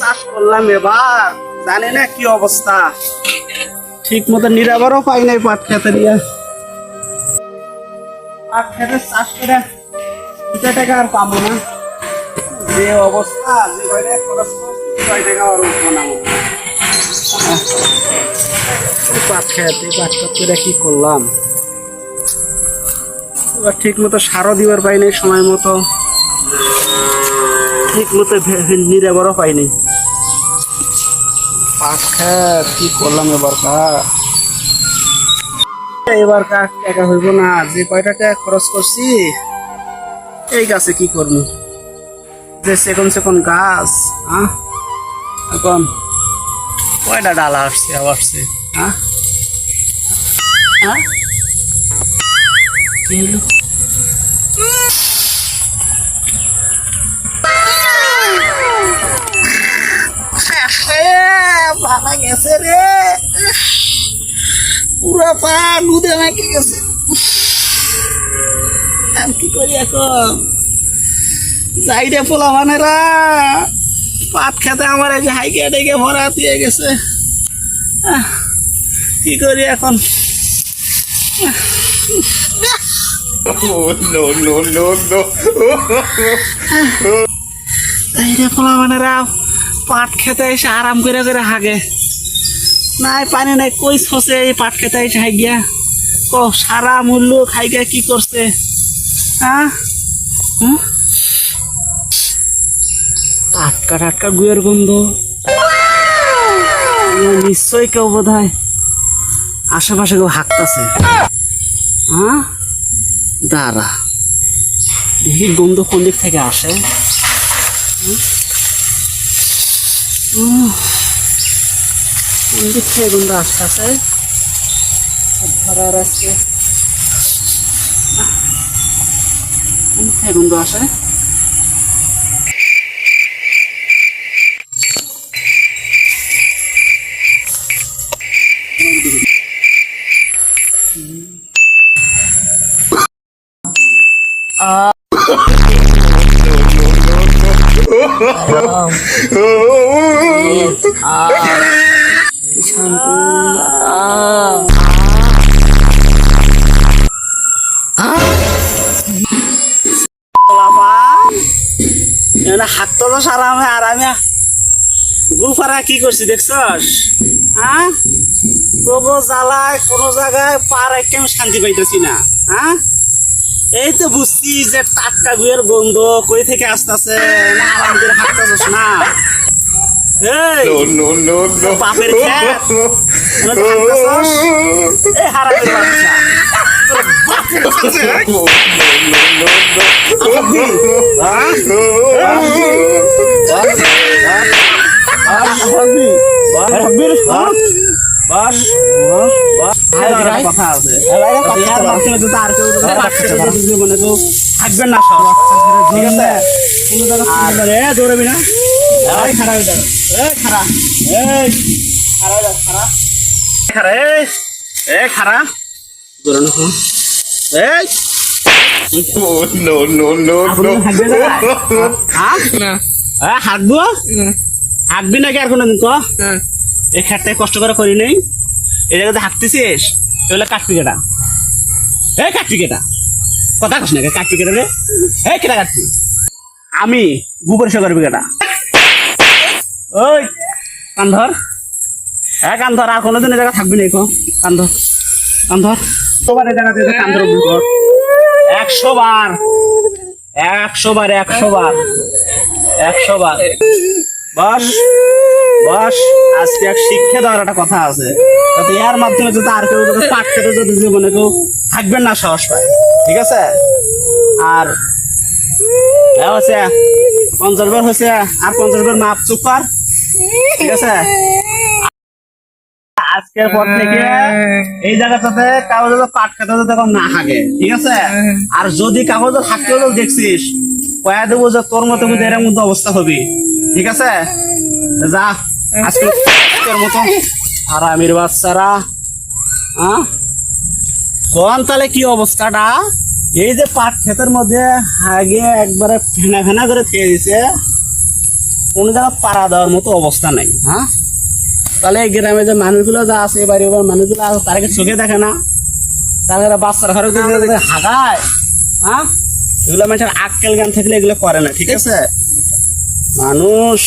চাষ করলাম এবার। জানি না কি অবস্থা। ঠিক মতো নিরাবারও পাই নাই পাট খেতে দিয়া। পাট খেতে চাষ করে দুটা টাকা আর পাবো না। যে অবস্থা, যে খরচ ছয় টাকা আর উঠবো না। পাট খেতে, পাট কি করলাম? ঠিক মতো সারও দিবার পাই নাই সময় মতো। ঠিক মতো নিরাবারও পাইনি খেত কি করলাম এবার কা? এবার কাক টাকা না, যে টাকা খরচ করছি, এই গাছে কি করব যে সেকন সেকন গাছ হ্যাঁ এখন কয়টা ডালা আসছে, আবার আসছে হ্যাঁ হ্যাঁ কি হলো? পালা গেছে রে। পুরো পা দুধে মেকে গেছে। আর কি করি এখন? যাই রে পোলা পাট খেতে আমার এই যে হাইকে ডেকে ভরা দিয়ে গেছে। কি করি এখন? রে পোলা মানেরা। পাট খেতে এসে আরাম করে করে হাগে। নাই, পানি নাই, কই ছসে এই পাট খেতে এসে হাই গিয়া ক সারা মূল্য খাই গিয়া কি করছে? হ্যাঁ হুম? টাটকা টাটকা গুয়ের গন্ধ। নিশ্চয়ই কেউ বোধ হয় আশেপাশে কেউ হাঁকতাছে। হ্যাঁ দাঁড়া। দেখি গন্ধ কোন দিক থেকে আসে। কোন দিক থেকে গন্ধ আসতেছে ধরার আজকে কোন থেকে হাঁটতো তো সারা আমি আর আমি গুফারা কি করছি দেখছস হ্যাঁ তোগো জ্বালায় কোনো জায়গায় পার একটা আমি শান্তি পাইতেছি না হ্যাঁ এই তো বুঝছি যে টাটকা গুয়ের গন্ধ কই থেকে আসতেছে? না হাঁটতেছিস? না বাস কথা আছে। আর কেউ জীবনে থাকবেন না সব। ঠিক আছে? কোনো জায়গা আর দৌড়াবি না। এই খারাপ হয়ে এই খারাপ এই খারাপ খারাপ এ দৌড়ানো এই। না? নাকি আর কোনোদিন ক? এই খেটটাই কষ্ট করে করি নেই। এই জায়গাতে হাঁটতেছিস এগুলো কাটবি কেটা এই কাটবি কেটা কথা কস না কাটবি কেটা রে। এই কেটা কাটবি আমি গু পরিষ্কার করবি কেটা ওই কান ধর হ্যাঁ কান ধর আর কোনোদিন এই জায়গা থাকবি না কো। কান ধর কান ধর তোমার এই জায়গাতে কান ধর গু কর। একশো বার একশো বার একশো বার একশো বার বস বস, আজকে এক শিক্ষা দেওয়ার একটা কথা আছে। ইয়ার মাধ্যমে যদি আর কেউ যদি খেতে যদি জীবনে কেউ থাকবেন না সাহস পায়, ঠিক আছে? আর হচ্ছে, পঞ্চাশ বার হয়েছে আর পঞ্চাশ বার মাপ চুপ কর, ঠিক আছে? আজকের পর থেকে এই জায়গাটাতে কাগজ পাট খেতে যাতে না থাকে, ঠিক আছে? আর যদি কাগজ থাকতেও দেখছিস, কয়া দেবো যে তোর মতো কিন্তু এর মধ্যে অবস্থা হবে। ঠিক আছে? যা আজকে মতো আর আমির বাচ্চারা হ্যাঁ কোন তাহলে কি অবস্থাটা? এই যে পাট ক্ষেতের মধ্যে আগে একবারে ফেনা ফেনা করে খেয়ে দিছে কোনো জায়গা পাড়া দেওয়ার মতো অবস্থা নেই হ্যাঁ তাহলে এই গ্রামে যে মানুষগুলো যা আছে এই বাড়ি ওবার মানুষগুলো আছে তাদেরকে চোখে দেখে না? তারা বাচ্চার ঘরে হাগায় হ্যাঁ এগুলো মানুষের আক্কেল গান থাকলে এগুলো করে না ঠিক আছে? মানুষ।